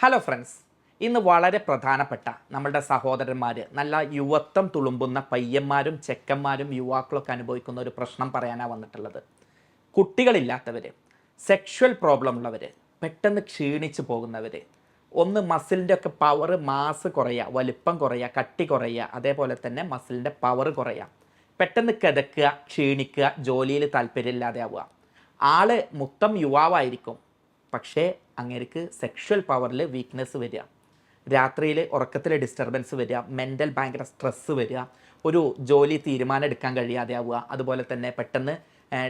Hello friends ഇന്ന് വളരെ പ്രധാനപ്പെട്ട നമ്മളുടെ സഹോദരന്മാർ നല്ല യുവത്വം തുളുമ്പുന്ന പയ്യന്മാരും ചെക്കന്മാരും യുവാക്കളൊക്കെ അനുഭവിക്കുന്ന ഒരു പ്രശ്നം പറയാനാണ് വന്നിട്ടുള്ളത്. കുട്ടികളില്ലാത്തവർ സെക്ഷൽ പ്രോബ്ലം ഉള്ളവർ പെട്ടെന്ന് ക്ഷീണിച്ച് പോകുന്നവർ ഒന്ന് മസിലിന്റെ ഒക്കെ പവർ മാസ് കുറയുക വലിപ്പം കുറയുക കട്ടി കുറയുക അതേപോലെ തന്നെ മസിലിന്റെ പവർ കുറയുക പെട്ടെന്ന് കിതക്കുക ക്ഷീണിക്കുക ജോലിയിൽ താല്പര്യമില്ലാതെ ആവുക ആൾ മൊത്തം യുവാവായിരിക്കും. പക്ഷേ അങ്ങേർക്ക് സെക്ഷൽ പവറിൽ വീക്ക്നെസ് വരിക. രാത്രിയിൽ ഉറക്കത്തിലെ ഡിസ്റ്റർബൻസ് വരിക മെന്റൽ ഭയങ്കര സ്ട്രെസ്സ് വരിക ഒരു ജോലി തീരുമാനം എടുക്കാൻ കഴിയാതെ ആവുക അതുപോലെ തന്നെ പെട്ടെന്ന്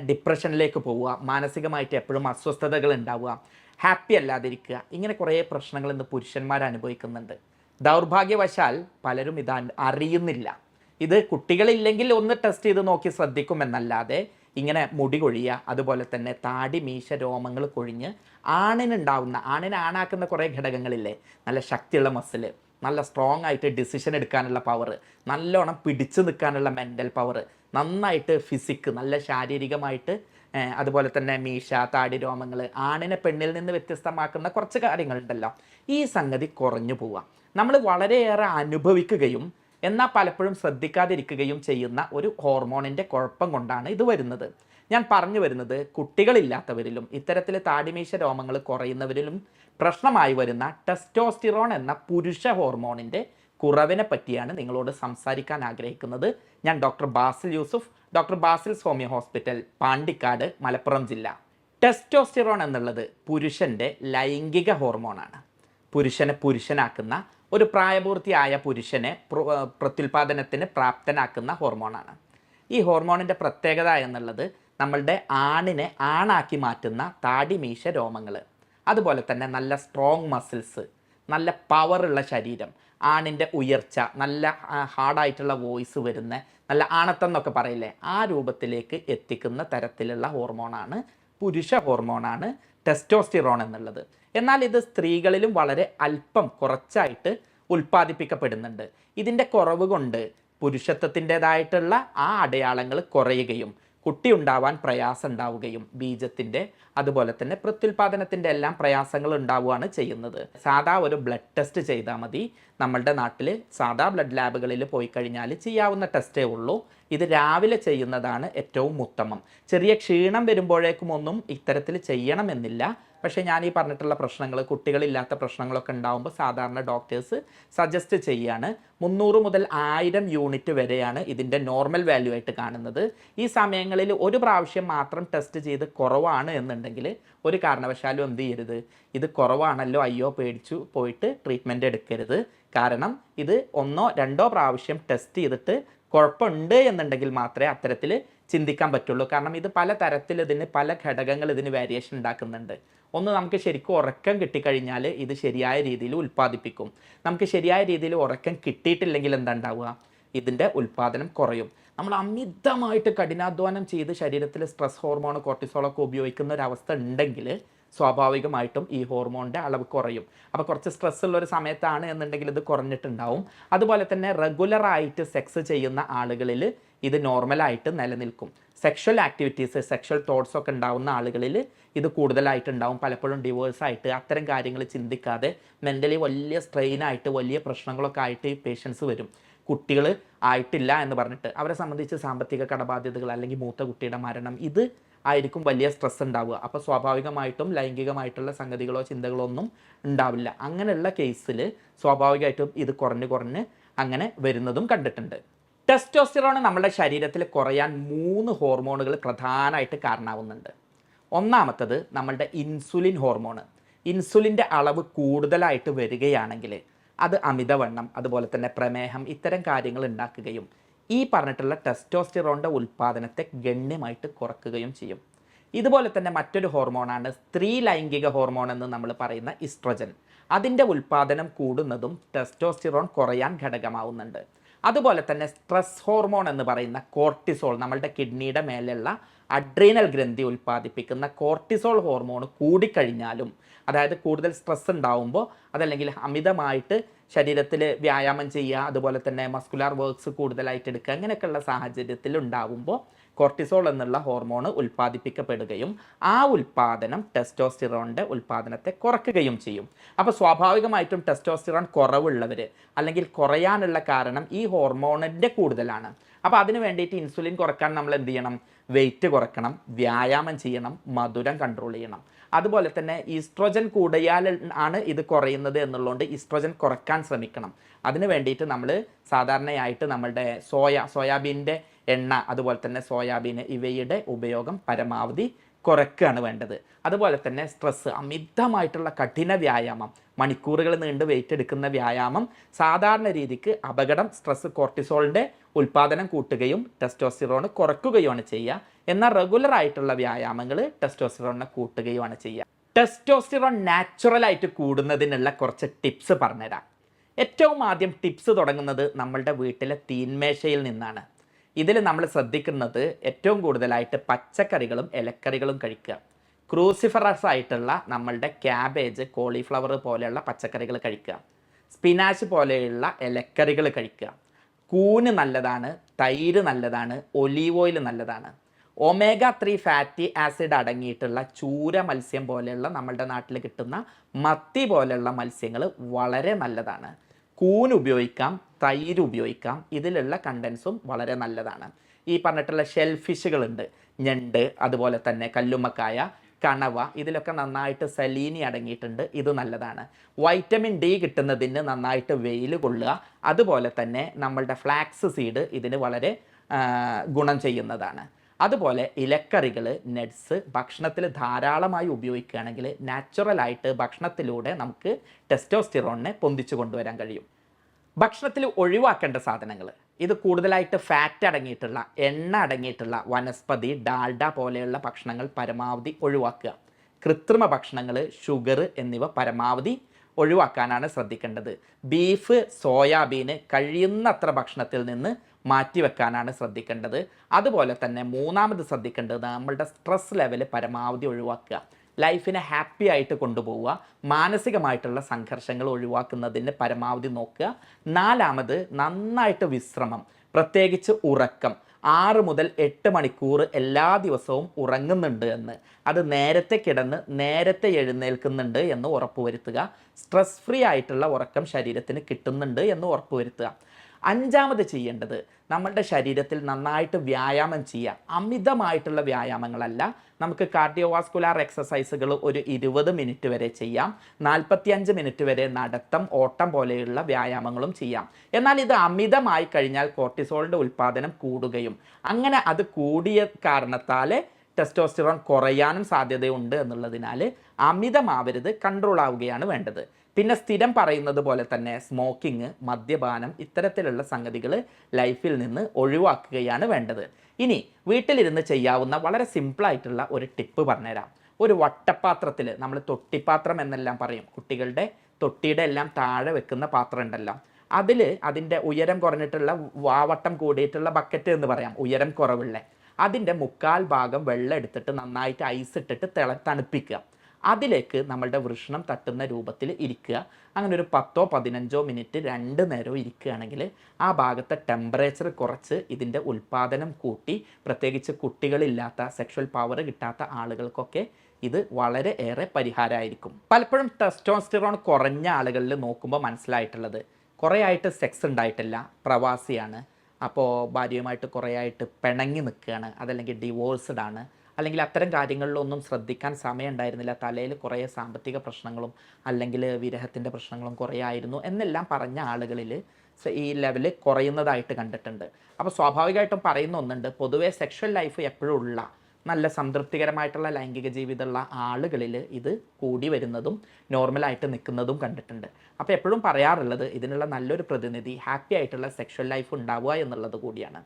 ഡിപ്രഷനിലേക്ക് പോവുക മാനസികമായിട്ട് എപ്പോഴും അസ്വസ്ഥതകൾ ഉണ്ടാവുക ഹാപ്പി അല്ലാതിരിക്കുക ഇങ്ങനെ കുറേ പ്രശ്നങ്ങൾ ഇന്ന് പുരുഷന്മാർ അനുഭവിക്കുന്നുണ്ട്. ദൗർഭാഗ്യവശാൽ പലരും ഇത് അറിയുന്നില്ല. ഇത് കുട്ടികളില്ലെങ്കിൽ ഒന്ന് ടെസ്റ്റ് ചെയ്ത് നോക്കി ശ്രദ്ധിക്കുമെന്നല്ലാതെ ഇങ്ങനെ മുടി കൊഴിയുക അതുപോലെ തന്നെ താടി മീശ രോമങ്ങൾ കൊഴിഞ്ഞ് ആണിനുണ്ടാവുന്ന ആണിനെ ആണാക്കുന്ന കുറേ ഘടകങ്ങളില്ലേ? നല്ല ശക്തിയുള്ള മസിൽ നല്ല സ്ട്രോങ് ആയിട്ട് ഡിസിഷൻ എടുക്കാനുള്ള പവർ നല്ലോണം പിടിച്ചു നിൽക്കാനുള്ള മെന്റൽ പവർ നന്നായിട്ട് ഫിസിക്ക് നല്ല ശാരീരികമായിട്ട് അതുപോലെ തന്നെ മീശ താടി രോമങ്ങൾ ആണിനെ പെണ്ണിൽ നിന്ന് വ്യത്യസ്തമാക്കുന്ന കുറച്ച് കാര്യങ്ങളുണ്ടല്ലോ. ഈ സംഗതി കുറഞ്ഞു പോവുക നമ്മൾ വളരെയേറെ അനുഭവിക്കുകയും എന്നാൽ പലപ്പോഴും ശ്രദ്ധിക്കാതിരിക്കുകയും ചെയ്യുന്ന ഒരു ഹോർമോണിന്റെ കുഴപ്പം കൊണ്ടാണ് ഇത് വരുന്നത്. ഞാൻ പറഞ്ഞു വരുന്നത് കുട്ടികളില്ലാത്തവരിലും ഇത്തരത്തിൽ താടിമീശ രോമങ്ങൾ കുറയുന്നവരിലും പ്രശ്നമായി വരുന്ന ടെസ്റ്റോസ്റ്റിറോൺ എന്ന പുരുഷ ഹോർമോണിന്റെ കുറവിനെ പറ്റിയാണ് നിങ്ങളോട് സംസാരിക്കാൻ ആഗ്രഹിക്കുന്നത്. ഞാൻ doctor Basil Yusuf doctor Basil's homeo hospital Pandikkad Malappuram ജില്ല. ടെസ്റ്റോസ്റ്റിറോൺ എന്നുള്ളത് പുരുഷന്റെ ലൈംഗിക ഹോർമോണാണ്. പുരുഷനെ പുരുഷനാക്കുന്ന ഒരു പ്രായപൂർത്തിയായ പുരുഷനെ പ്രത്യുൽപാദനത്തിന് പ്രാപ്തനാക്കുന്ന ഹോർമോണാണ്. ഈ ഹോർമോണിന്റെ പ്രത്യേകത എന്നുള്ളത് നമ്മളുടെ ആണിനെ ആണാക്കി മാറ്റുന്ന താടിമീശ രോമങ്ങൾ. അതുപോലെ തന്നെ നല്ല സ്ട്രോങ് മസിൽസ് നല്ല പവറുള്ള ശരീരം ആണിന്റെ ഉയർച്ച നല്ല ഹാർഡായിട്ടുള്ള വോയിസ് വരുന്ന നല്ല ആണത്തം എന്നൊക്കെ പറയില്ലേ ആ രൂപത്തിലേക്ക് എത്തിക്കുന്ന തരത്തിലുള്ള ഹോർമോണാണ് പുരുഷ ഹോർമോണാണ് ടെസ്റ്റോസ്റ്റിറോൺ എന്നുള്ളത്. എന്നാൽ ഇത് സ്ത്രീകളിലും വളരെ അല്പം കുറച്ചായിട്ട് ഉൽപ്പാദിപ്പിക്കപ്പെടുന്നുണ്ട്. ഇതിന്റെ കുറവ് കൊണ്ട് പുരുഷത്വത്തിന്റെതായിട്ടുള്ള ആ അടയാളങ്ങൾ കുറയുകയും കുട്ടി ഉണ്ടാവാൻ പ്രയാസം ഉണ്ടാവുകയും ബീജത്തിന്റെ അതുപോലെ തന്നെ പ്രത്യുൽപാദനത്തിന്റെ എല്ലാം പ്രയാസങ്ങൾ ഉണ്ടാവുകയാണ് ചെയ്യുന്നത്. സാധാ ഒരു ബ്ലഡ് ടെസ്റ്റ് ചെയ്താൽ മതി. നമ്മളുടെ നാട്ടിൽ സാധാ ബ്ലഡ് ലാബുകളിൽ പോയി കഴിഞ്ഞാൽ ചെയ്യാവുന്ന ടെസ്റ്റേ ഉള്ളൂ. ഇത് രാവിലെ ചെയ്യുന്നതാണ് ഏറ്റവും ഉത്തമം. ചെറിയ ക്ഷീണം വരുമ്പോഴേക്കും ഒന്നും ഇത്തരത്തിൽ ചെയ്യണമെന്നില്ല. പക്ഷേ ഞാൻ ഈ പറഞ്ഞിട്ടുള്ള പ്രശ്നങ്ങൾ കുട്ടികളില്ലാത്ത പ്രശ്നങ്ങളൊക്കെ ഉണ്ടാകുമ്പോൾ സാധാരണ ഡോക്ടേഴ്സ് സജസ്റ്റ് ചെയ്യുകയാണ് മുന്നൂറ് മുതൽ ആയിരം യൂണിറ്റ് വരെയാണ് ഇതിന്റെ നോർമൽ വാല്യൂ ആയിട്ട് കാണുന്നത്. ഈ സമയങ്ങളിൽ ഒരു പ്രാവശ്യം മാത്രം ടെസ്റ്റ് ചെയ്ത് കുറവാണ് എന്നുണ്ടെങ്കിൽ ഒരു കാരണവശാലും എന്ത് ചെയ്യരുത്? ഇത് കുറവാണല്ലോ അയ്യോ പേടിച്ചു പോയിട്ട് ട്രീറ്റ്മെന്റ് എടുക്കരുത്. കാരണം ഇത് ഒന്നോ രണ്ടോ പ്രാവശ്യം ടെസ്റ്റ് ചെയ്തിട്ട് കുഴപ്പമുണ്ട് എന്നുണ്ടെങ്കിൽ മാത്രമേ അത്തരത്തിൽ ചിന്തിക്കാൻ പറ്റുള്ളൂ. കാരണം ഇത് പല തരത്തിൽ ഇതിന് പല ഘടകങ്ങൾ ഇതിന് വേരിയേഷൻ ഉണ്ടാക്കുന്നുണ്ട്. ഒന്ന് നമുക്ക് ശരിക്കും ഉറക്കം കിട്ടിക്കഴിഞ്ഞാൽ ഇത് ശരിയായ രീതിയിൽ ഉൽപ്പാദിപ്പിക്കും. നമുക്ക് ശരിയായ രീതിയിൽ ഉറക്കം കിട്ടിയിട്ടില്ലെങ്കിൽ എന്താ ഉണ്ടാവുക ഇതിന്റെ ഉൽപ്പാദനം കുറയും. നമ്മൾ അമിതമായിട്ട് കഠിനാധ്വാനം ചെയ്ത് ശരീരത്തിൽ സ്ട്രെസ് ഹോർമോൺ കോർട്ടിസോളൊക്കെ ഉപയോഗിക്കുന്ന ഒരു അവസ്ഥ ഉണ്ടെങ്കിൽ സ്വാഭാവികമായിട്ടും ഈ ഹോർമോണിന്റെ അളവ് കുറയും. അപ്പോൾ കുറച്ച് സ്ട്രെസ് ഉള്ള ഒരു സമയത്താണ് എന്നുണ്ടെങ്കിൽ ഇത് കുറഞ്ഞിട്ടുണ്ടാവും. അതുപോലെ തന്നെ റെഗുലറായിട്ട് സെക്സ് ചെയ്യുന്ന ആളുകളിൽ ഇത് നോർമലായിട്ട് നിലനിൽക്കും. സെക്ഷൽ ആക്ടിവിറ്റീസ് സെക്ഷൽ തോട്ട്സ് ഒക്കെ ഉണ്ടാവുന്ന ആളുകളിൽ ഇത് കൂടുതലായിട്ടുണ്ടാവും. പലപ്പോഴും ഡിവോഴ്സായിട്ട് അത്തരം കാര്യങ്ങൾ ചിന്തിക്കാതെ മെന്റലി വലിയ സ്ട്രെയിനായിട്ട് വലിയ പ്രശ്നങ്ങളൊക്കെ ആയിട്ട് ഈ പേഷ്യൻസ് വരും. കുട്ടികൾ ആയിട്ടില്ല എന്ന് പറഞ്ഞിട്ട് അവരെ സംബന്ധിച്ച് സാമ്പത്തിക കടബാധ്യതകൾ അല്ലെങ്കിൽ മൂത്ത കുട്ടിയുടെ മരണം ഇത് ആയിരിക്കും വലിയ സ്ട്രെസ് ഉണ്ടാവുക. അപ്പോൾ സ്വാഭാവികമായിട്ടും ലൈംഗികമായിട്ടുള്ള സംഗതികളോ ചിന്തകളോ ഒന്നും ഉണ്ടാവില്ല. അങ്ങനെയുള്ള കേസിൽ സ്വാഭാവികമായിട്ടും ഇത് കുറഞ്ഞ് കുറഞ്ഞ് അങ്ങനെ വരുന്നതും കണ്ടിട്ടുണ്ട്. ടെസ്റ്റോസ്റ്റിറോൺ നമ്മുടെ ശരീരത്തിൽ കുറയാൻ മൂന്ന് ഹോർമോണുകൾ പ്രധാനമായിട്ട് കാരണമാവുന്നുണ്ട്. ഒന്നാമത്തത് നമ്മളുടെ ഇൻസുലിൻ ഹോർമോണ് ഇൻസുലിന്റെ അളവ് കൂടുതലായിട്ട് വരികയാണെങ്കിൽ അത് അമിതവണ്ണം അതുപോലെ തന്നെ പ്രമേഹം ഇത്തരം കാര്യങ്ങൾ ഉണ്ടാക്കുകയും ഈ പറഞ്ഞിട്ടുള്ള ടെസ്റ്റോസ്റ്റിറോണിന്റെ ഉൽപ്പാദനത്തെ ഗണ്യമായിട്ട് കുറക്കുകയും ചെയ്യും. ഇതുപോലെ തന്നെ മറ്റൊരു ഹോർമോണാണ് സ്ത്രീ ലൈംഗിക ഹോർമോൺ എന്ന് നമ്മൾ പറയുന്ന ഇസ്ട്രജൻ അതിന്റെ ഉൽപ്പാദനം കൂടുന്നതും ടെസ്റ്റോസ്റ്റിറോൺ കുറയാൻ ഘടകമാവുന്നുണ്ട്. അതുപോലെ തന്നെ സ്ട്രെസ് ഹോർമോൺ എന്ന് പറയുന്ന കോർട്ടിസോൾ നമ്മളുടെ കിഡ്നിയുടെ മേലുള്ള അഡ്രീനൽ ഗ്രന്ഥി ഉൽപ്പാദിപ്പിക്കുന്ന കോർട്ടിസോൾ ഹോർമോൺ കൂടിക്കഴിഞ്ഞാലും അതായത് കൂടുതൽ സ്ട്രെസ് ഉണ്ടാവുമ്പോൾ അതല്ലെങ്കിൽ അമിതമായിട്ട് ശരീരത്തിൽ വ്യായാമം ചെയ്യുക അതുപോലെ തന്നെ മസ്കുലാർ വർക്ക്സ് കൂടുതലായിട്ട് എടുക്കുക അങ്ങനെയൊക്കെയുള്ള സാഹചര്യത്തിൽ ഉണ്ടാകുമ്പോൾ കോർട്ടിസോൾ എന്നുള്ള ഹോർമോൺ ഉൽപ്പാദിപ്പിക്കപ്പെടുകയും ആ ഉൽപ്പാദനം ടെസ്റ്റോസ്റ്റിറോണിന്റെ ഉൽപ്പാദനത്തെ കുറയ്ക്കുകയും ചെയ്യും. അപ്പോൾ സ്വാഭാവികമായിട്ടും ടെസ്റ്റോസ്റ്റിറോൺ കുറവുള്ളവർ അല്ലെങ്കിൽ കുറയാനുള്ള കാരണം ഈ ഹോർമോണിന്റെ കൂടുതലാണ്. അപ്പോൾ അതിന് വേണ്ടിയിട്ട് ഇൻസുലിൻ കുറയ്ക്കാൻ നമ്മൾ എന്ത് ചെയ്യണം? വെയിറ്റ് കുറയ്ക്കണം വ്യായാമം ചെയ്യണം മധുരം കൺട്രോൾ ചെയ്യണം. അതുപോലെ തന്നെ ഈസ്ട്രോജൻ കൂടിയാൽ ആണ് ഇത് കുറയുന്നത് എന്നുള്ളതുകൊണ്ട് ഈസ്ട്രോജൻ കുറയ്ക്കാൻ ശ്രമിക്കണം. അതിന് വേണ്ടിയിട്ട് നമ്മൾ സാധാരണയായിട്ട് നമ്മളുടെ സോയ സോയാബീന്റെ എണ്ണ അതുപോലെ തന്നെ സോയാബീൻ ഇവയുടെ ഉപയോഗം പരമാവധി കുറയ്ക്കുകയാണ് വേണ്ടത്. അതുപോലെ തന്നെ സ്ട്രെസ്സ് അമിതമായിട്ടുള്ള കഠിന വ്യായാമം മണിക്കൂറുകൾ നീണ്ട് വെയിറ്റ് എടുക്കുന്ന വ്യായാമം സാധാരണ രീതിക്ക് അപകടം സ്ട്രെസ് കോർട്ടിസോളിന്റെ ഉൽപ്പാദനം കൂട്ടുകയും ടെസ്റ്റോസ്റ്റിറോൺ കുറയ്ക്കുകയുമാണ് ചെയ്യുക. എന്നാൽ റെഗുലർ ആയിട്ടുള്ള വ്യായാമങ്ങൾ ടെസ്റ്റോസ്റ്റിറോണിനെ കൂട്ടുകയുമാണ് ചെയ്യുക. ടെസ്റ്റോസ്റ്റിറോൺ നാച്ചുറൽ ആയിട്ട് കൂടുന്നതിനുള്ള കുറച്ച് ടിപ്സ് പറഞ്ഞുതരാം. ഏറ്റവും ആദ്യം ടിപ്സ് തുടങ്ങുന്നത് നമ്മളുടെ വീട്ടിലെ തീന്മേശയിൽ നിന്നാണ്. ഇതിൽ നമ്മൾ ശ്രദ്ധിക്കുന്നത് ഏറ്റവും കൂടുതലായിട്ട് പച്ചക്കറികളും ഇലക്കറികളും കഴിക്കുക. ക്രൂസിഫറസ് ആയിട്ടുള്ള നമ്മളുടെ ക്യാബേജ് കോളിഫ്ലവർ പോലെയുള്ള പച്ചക്കറികൾ കഴിക്കുക. സ്പിനാച്ച് പോലെയുള്ള ഇലക്കറികൾ കഴിക്കുക. കൂന് നല്ലതാണ് തൈര് നല്ലതാണ് ഒലീവ് ഓയിൽ നല്ലതാണ്. ഒമേഗ ത്രീ ഫാറ്റി ആസിഡ് അടങ്ങിയിട്ടുള്ള ചൂര മത്സ്യം പോലെയുള്ള നമ്മളുടെ നാട്ടിൽ കിട്ടുന്ന മത്തി പോലെയുള്ള മത്സ്യങ്ങൾ വളരെ നല്ലതാണ്. കൂൻ ഉപയോഗിക്കാം തൈര് ഉപയോഗിക്കാം ഇതിലുള്ള കണ്ടൻസും വളരെ നല്ലതാണ്. ഈ പറഞ്ഞിട്ടുള്ള ഷെൽ ഫിഷുകളുണ്ട് ഞണ്ട് അതുപോലെ തന്നെ കല്ലുമ്മക്കായ കണവ ഇതിലൊക്കെ നന്നായിട്ട് സലീനി അടങ്ങിയിട്ടുണ്ട്. ഇത് നല്ലതാണ്. വൈറ്റമിൻ ഡി കിട്ടുന്നതിന് നന്നായിട്ട് വെയിൽ കൊള്ളുക. അതുപോലെ തന്നെ നമ്മളുടെ ഫ്ലാക്സ് സീഡ് ഇതിന് വളരെ ഗുണം ചെയ്യുന്നതാണ്. അതുപോലെ ഇലക്കറികൾ നെഡ്സ് ഭക്ഷണത്തിൽ ധാരാളമായി ഉപയോഗിക്കുകയാണെങ്കിൽ നാച്ചുറലായിട്ട് ഭക്ഷണത്തിലൂടെ നമുക്ക് ടെസ്റ്റോസ്റ്റിറോണിനെ പൊന്തിച്ചു കൊണ്ടുവരാൻ കഴിയും. ഭക്ഷണത്തിൽ ഒഴിവാക്കേണ്ട സാധനങ്ങൾ. ഇത് കൂടുതലായിട്ട് ഫാറ്റ് അടങ്ങിയിട്ടുള്ള എണ്ണ അടങ്ങിയിട്ടുള്ള വനസ്പതി ഡാൽഡ പോലെയുള്ള ഭക്ഷണങ്ങൾ പരമാവധി ഒഴിവാക്കുക. കൃത്രിമ ഭക്ഷണങ്ങൾ ഷുഗർ എന്നിവ പരമാവധി ഒഴിവാക്കാനാണ് ശ്രദ്ധിക്കേണ്ടത്. ബീഫ് സോയാബീന് കഴിയുന്നത്ര ഭക്ഷണത്തിൽ നിന്ന് മാറ്റിവെക്കാനാണ് ശ്രദ്ധിക്കേണ്ടത്. അതുപോലെ തന്നെ മൂന്നാമത് ശ്രദ്ധിക്കേണ്ടത് നമ്മളുടെ സ്ട്രെസ് ലെവൽ പരമാവധി ഒഴിവാക്കുക. ലൈഫിനെ ഹാപ്പി ആയിട്ട് കൊണ്ടുപോവുക മാനസികമായിട്ടുള്ള സംഘർഷങ്ങൾ ഒഴിവാക്കുന്നതിന് പരമാവധി നോക്കുക. നാലാമത് നന്നായിട്ട് വിശ്രമം പ്രത്യേകിച്ച് ഉറക്കം. ആറ് മുതൽ എട്ട് മണിക്കൂർ എല്ലാ ദിവസവും ഉറങ്ങുന്നുണ്ട് എന്ന്. അത് നേരത്തെ കിടന്ന് നേരത്തെ എഴുന്നേൽക്കുന്നുണ്ട് എന്ന് ഉറപ്പുവരുത്തുക. സ്ട്രെസ് ഫ്രീ ആയിട്ടുള്ള ഉറക്കം ശരീരത്തിന് കിട്ടുന്നുണ്ട് എന്ന് ഉറപ്പുവരുത്തുക. അഞ്ചാമത് ചെയ്യേണ്ടത് നമ്മളുടെ ശരീരത്തിൽ നന്നായിട്ട് വ്യായാമം ചെയ്യുക. അമിതമായിട്ടുള്ള വ്യായാമങ്ങളല്ല. നമുക്ക് കാർഡിയോവാസ്കുലാർ എക്സസൈസുകൾ ഒരു ഇരുപത് മിനിറ്റ് വരെ ചെയ്യാം. നാൽപ്പത്തിയഞ്ച് മിനിറ്റ് വരെ നടത്തം ഓട്ടം പോലെയുള്ള വ്യായാമങ്ങളും ചെയ്യാം. എന്നാൽ ഇത് അമിതമായി കഴിഞ്ഞാൽ കോർട്ടിസോളിന്റെ ഉൽപ്പാദനം കൂടുകയും അങ്ങനെ അത് കൂടിയ കാരണത്താൽ ടെസ്റ്റോസ്റ്റിറോൺ കുറയാനും സാധ്യതയുണ്ട് എന്നുള്ളതിനാൽ അമിതമാവരുത് കൺട്രോൾ ആവുകയാണ് വേണ്ടത്. പിന്നെ സ്ഥിരം പറയുന്നത് പോലെ തന്നെ സ്മോക്കിംഗ് മദ്യപാനം ഇത്തരത്തിലുള്ള സംഗതികൾ ലൈഫിൽ നിന്ന് ഒഴിവാക്കുകയാണ് വേണ്ടത്. ഇനി വീട്ടിലിരുന്ന് ചെയ്യാവുന്ന വളരെ സിമ്പിളായിട്ടുള്ള ഒരു ടിപ്പ് പറഞ്ഞുതരാം. ഒരു വട്ടപാത്രത്തിൽ നമ്മൾ തൊട്ടിപ്പാത്രം എന്നെല്ലാം പറയും. കുട്ടികളുടെ തൊട്ടിയുടെ എല്ലാം താഴെ വെക്കുന്ന പാത്രം ഉണ്ടല്ലോ. അതിൽ അതിന്റെ ഉയരം കുറഞ്ഞിട്ടുള്ള വാവട്ടം കൂടിയിട്ടുള്ള ബക്കറ്റ് എന്ന് പറയാം. ഉയരം കുറവുള്ള. അതിന്റെ മുക്കാൽ ഭാഗം വെള്ളം എടുത്തിട്ട് നന്നായിട്ട് ഐസ് ഇട്ടിട്ട് തിള തണുപ്പിക്കുക. അതിലേക്ക് നമ്മളുടെ വൃഷണം തട്ടുന്ന രൂപത്തിൽ ഇരിക്കുക. അങ്ങനെ ഒരു പത്തോ പതിനഞ്ചോ മിനിറ്റ് രണ്ട് നേരവും ഇരിക്കുകയാണെങ്കിൽ ആ ഭാഗത്തെ ടെമ്പറേച്ചർ കുറച്ച് ഇതിന്റെ ഉൽപ്പാദനം കൂട്ടി പ്രത്യേകിച്ച് കുട്ടികളില്ലാത്ത സെക്ഷൽ പവർ കിട്ടാത്ത ആളുകൾക്കൊക്കെ ഇത് വളരെ ഏറെ പരിഹാരമായിരിക്കും. പലപ്പോഴും ടെസ്റ്റോസ്റ്റിറോൺ കുറഞ്ഞ ആളുകളിൽ നോക്കുമ്പോൾ മനസ്സിലായിട്ടുള്ളത് കുറേ ആയിട്ട് സെക്സ് ഉണ്ടായിട്ടില്ല പ്രവാസിയാണ്. അപ്പോൾ ഭാര്യയുമായിട്ട് കുറേ ആയിട്ട് പിണങ്ങി നിൽക്കുകയാണ് അതല്ലെങ്കിൽ ഡിവോഴ്സ്ഡ് ആണ്. അല്ലെങ്കിൽ അത്തരം കാര്യങ്ങളിലൊന്നും ശ്രദ്ധിക്കാൻ സമയം ഉണ്ടായിരുന്നില്ല തലയിൽ കുറേ സാമ്പത്തിക പ്രശ്നങ്ങളും അല്ലെങ്കിൽ വിരഹത്തിന്റെ പ്രശ്നങ്ങളും കുറേ ആയിരുന്നു എന്നെല്ലാം പറഞ്ഞ ആളുകളിൽ ഈ ലെവൽ കുറയുന്നതായിട്ട് കണ്ടിട്ടുണ്ട്. അപ്പോൾ സ്വാഭാവികമായിട്ടും പറയുന്ന ഒന്നുണ്ട് പൊതുവേ സെക്ഷൽ ലൈഫ് എപ്പോഴും ഉള്ള നല്ല സംതൃപ്തികരമായിട്ടുള്ള ലൈംഗിക ജീവിതമുള്ള ആളുകളിൽ ഇത് കൂടി വരുന്നതും നോർമലായിട്ട് നിൽക്കുന്നതും കണ്ടിട്ടുണ്ട്. അപ്പോൾ എപ്പോഴും പറയാറുള്ളത് ഇതിനുള്ള നല്ലൊരു പ്രതിനിധി ഹാപ്പി ആയിട്ടുള്ള സെക്ഷൽ ലൈഫ് ഉണ്ടാവുക എന്നുള്ളത് കൂടിയാണ്.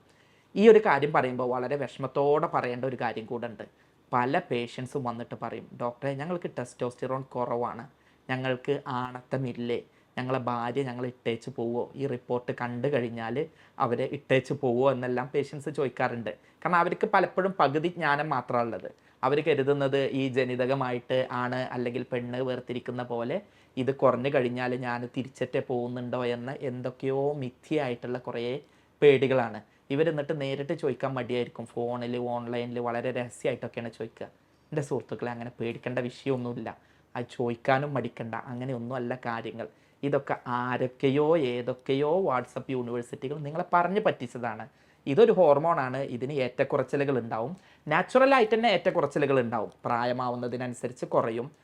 ഈ ഒരു കാര്യം പറയുമ്പോൾ വളരെ വിഷമത്തോടെ പറയേണ്ട ഒരു കാര്യം കൂടെ ഉണ്ട് പല പേഷ്യൻസും വന്നിട്ട് പറയും ഡോക്ടറെ ഞങ്ങൾക്ക് ടെസ്റ്റോസ്റ്റിറോൺ കുറവാണ്. ഞങ്ങൾക്ക് ആണത്തമില്ലേ. ഞങ്ങളെ ഭാര്യ ഞങ്ങൾ ഇട്ടേച്ച് പോവോ? ഈ റിപ്പോർട്ട് കണ്ടു കഴിഞ്ഞാൽ അവർ ഇട്ടേച്ച് പോവോ? എന്നെല്ലാം പേഷ്യൻസ് ചോദിക്കാറുണ്ട്. കാരണം അവർക്ക് പലപ്പോഴും പകുതി ജ്ഞാനം മാത്രമുള്ളത് അവർ കരുതുന്നത് ഈ ജനിതകമായിട്ട് ആണ് അല്ലെങ്കിൽ പെണ്ണ് വേർതിരിക്കുന്ന പോലെ ഇത് കുറഞ്ഞു കഴിഞ്ഞാൽ ഞാൻ തിരിച്ചറ്റേ പോകുന്നുണ്ടോ എന്ന എന്തൊക്കെയോ മിഥ്യയായിട്ടുള്ള കുറേ പേടികളാണ്. ഇവർ എന്നിട്ട് നേരിട്ട് ചോദിക്കാൻ മടിയായിരിക്കും. ഫോണിൽ ഓൺലൈനിൽ വളരെ രഹസ്യമായിട്ടൊക്കെയാണ് ചോദിക്കുക. എന്റെ സുഹൃത്തുക്കളെ അങ്ങനെ പേടിക്കേണ്ട വിഷയമൊന്നുമില്ല. അത് ചോദിക്കാനും മടിക്കണ്ട. അങ്ങനെയൊന്നും അല്ല കാര്യങ്ങൾ. ഇതൊക്കെ ആരൊക്കെയോ ഏതൊക്കെയോ വാട്സപ്പ് യൂണിവേഴ്സിറ്റികൾ നിങ്ങളെ പറഞ്ഞ് പറ്റിച്ചതാണ്. ഇതൊരു ഹോർമോണാണ്. ഇതിന് ഏറ്റക്കുറച്ചിലുകൾ ഉണ്ടാവും. നാച്ചുറലായിട്ട് തന്നെ ഏറ്റക്കുറച്ചിലുകൾ ഉണ്ടാവും. പ്രായമാവുന്നതിനനുസരിച്ച് കുറയും.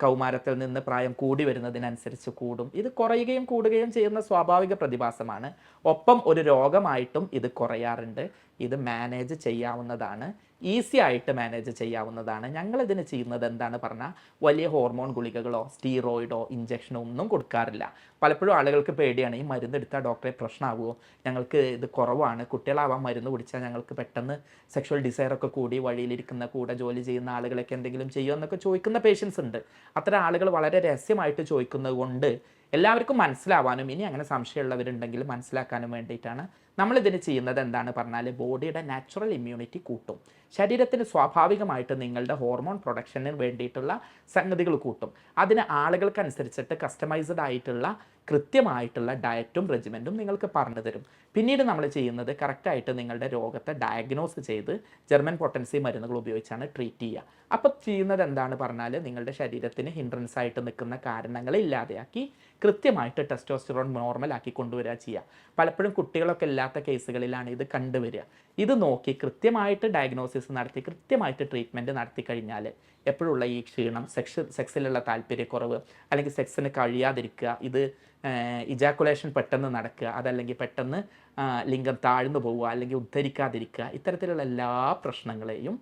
കൗമാരത്തിൽ നിന്ന് പ്രായം കൂടി വരുന്നതിനനുസരിച്ച് കൂടും. ഇത് കുറയുകയും കൂടുകയും ചെയ്യുന്ന സ്വാഭാവിക പ്രതിഭാസമാണ്. ഒപ്പം ഒരു രോഗമായിട്ടും ഇത് കുറയാറുണ്ട്. ഇത് മാനേജ് ചെയ്യാവുന്നതാണ്. ഈസി ആയിട്ട് മാനേജ് ചെയ്യാവുന്നതാണ്. ഞങ്ങളിതിന് ചെയ്യുന്നത് എന്താണ് പറഞ്ഞാൽ വലിയ ഹോർമോൺ ഗുളികകളോ സ്റ്റീറോയിഡോ ഇഞ്ചക്ഷനോ ഒന്നും കൊടുക്കാറില്ല. പലപ്പോഴും ആളുകൾക്ക് പേടിയാണ് ഈ മരുന്ന് എടുത്താൽ ഡോക്ടറെ പ്രശ്നമാവുമോ ഞങ്ങൾക്ക് ഇത് കുറവാണ്. കുട്ടികളാവാൻ മരുന്ന് കുടിച്ചാൽ ഞങ്ങൾക്ക് പെട്ടെന്ന് സെക്ഷൽ ഡിസയർ ഒക്കെ കൂടി വഴിയിലിരിക്കുന്ന കൂടെ ജോലി ചെയ്യുന്ന ആളുകളൊക്കെ എന്തെങ്കിലും ചെയ്യുമോ എന്നൊക്കെ ചോദിക്കുന്ന പേഷ്യൻസ് ഉണ്ട്. അത്തരം ആളുകൾ വളരെ രഹസ്യമായിട്ട് ചോദിക്കുന്നത് കൊണ്ട് എല്ലാവർക്കും മനസ്സിലാവാനും ഇനി അങ്ങനെ സംശയമുള്ളവരുണ്ടെങ്കിൽ മനസ്സിലാക്കാനും വേണ്ടിയിട്ടാണ് നമ്മളിതിന് ചെയ്യുന്നത്. എന്താണ് പറഞ്ഞാൽ ബോഡിയുടെ നാച്ചുറൽ ഇമ്മ്യൂണിറ്റി കൂട്ടും. ശരീരത്തിന് സ്വാഭാവികമായിട്ട് നിങ്ങളുടെ ഹോർമോൺ പ്രൊഡക്ഷന് വേണ്ടിയിട്ടുള്ള സംഗതികൾ കൂട്ടും. അതിന് ആളുകൾക്കനുസരിച്ചിട്ട് കസ്റ്റമൈസ്ഡ് ആയിട്ടുള്ള കൃത്യമായിട്ടുള്ള ഡയറ്റും റെജിമെന്റും നിങ്ങൾക്ക് പറഞ്ഞു തരും. പിന്നീട് നമ്മൾ ചെയ്യുന്നത് കറക്റ്റായിട്ട് നിങ്ങളുടെ രോഗത്തെ ഡയഗ്നോസ് ചെയ്ത് ജർമ്മൻ പൊട്ടൻസി മരുന്നുകൾ ഉപയോഗിച്ചാണ് ട്രീറ്റ് ചെയ്യുക. അപ്പോൾ ചെയ്യുന്നത് എന്താണ് പറഞ്ഞാൽ നിങ്ങളുടെ ശരീരത്തിന് ഹിൻഡ്രൻസ് ആയിട്ട് നിൽക്കുന്ന കാരണങ്ങളെ ഇല്ലാതെയാക്കി കൃത്യമായിട്ട് ടെസ്റ്റോസ്റ്ററോൺ നോർമലാക്കി കൊണ്ടുവരിക ചെയ്യുക. പലപ്പോഴും കുട്ടികളൊക്കെ ഇല്ലാത്ത കേസുകളിലാണ് ഇത് കണ്ടുവരിക. ഇത് നോക്കി കൃത്യമായിട്ട് ഡയഗ്നോസിസ് നടത്തി കൃത്യമായിട്ട് ട്രീറ്റ്മെന്റ് നടത്തി കഴിഞ്ഞാൽ എപ്പോഴുള്ള ഈ ക്ഷീണം സെക്സ് സെക്സിലുള്ള താല്പര്യക്കുറവ് അല്ലെങ്കിൽ സെക്സിന് കഴിയാതിരിക്കുക ഇത് ഇജാക്കുലേഷൻ പെട്ടെന്ന് നടക്കുക അതല്ലെങ്കിൽ പെട്ടെന്ന് ലിംഗം താഴ്ന്നു പോവുക അല്ലെങ്കിൽ ഉദ്ധരിക്കാതിരിക്കുക ഇത്തരത്തിലുള്ള എല്ലാ പ്രശ്നങ്ങളെയും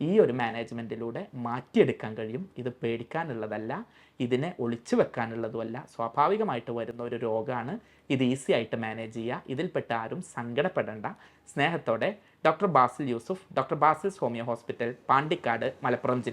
ഈ ഒരു മാനേജ്മെന്റിലൂടെ മാറ്റിയെടുക്കാൻ കഴിയും. ഇത് പേടിക്കാനുള്ളതല്ല ഇതിനെ ഒളിച്ചു വെക്കാനുള്ളതുമല്ല. സ്വാഭാവികമായിട്ട് വരുന്ന ഒരു രോഗമാണ്. ഇത് ഈസി ആയിട്ട് മാനേജ് ചെയ്യുക. ഇതിൽപ്പെട്ട ആരും സങ്കടപ്പെടേണ്ട. സ്നേഹത്തോടെ doctor Basil Yusuf doctor Basil homeo hospital Pandikkad Malappuram ജില്ല.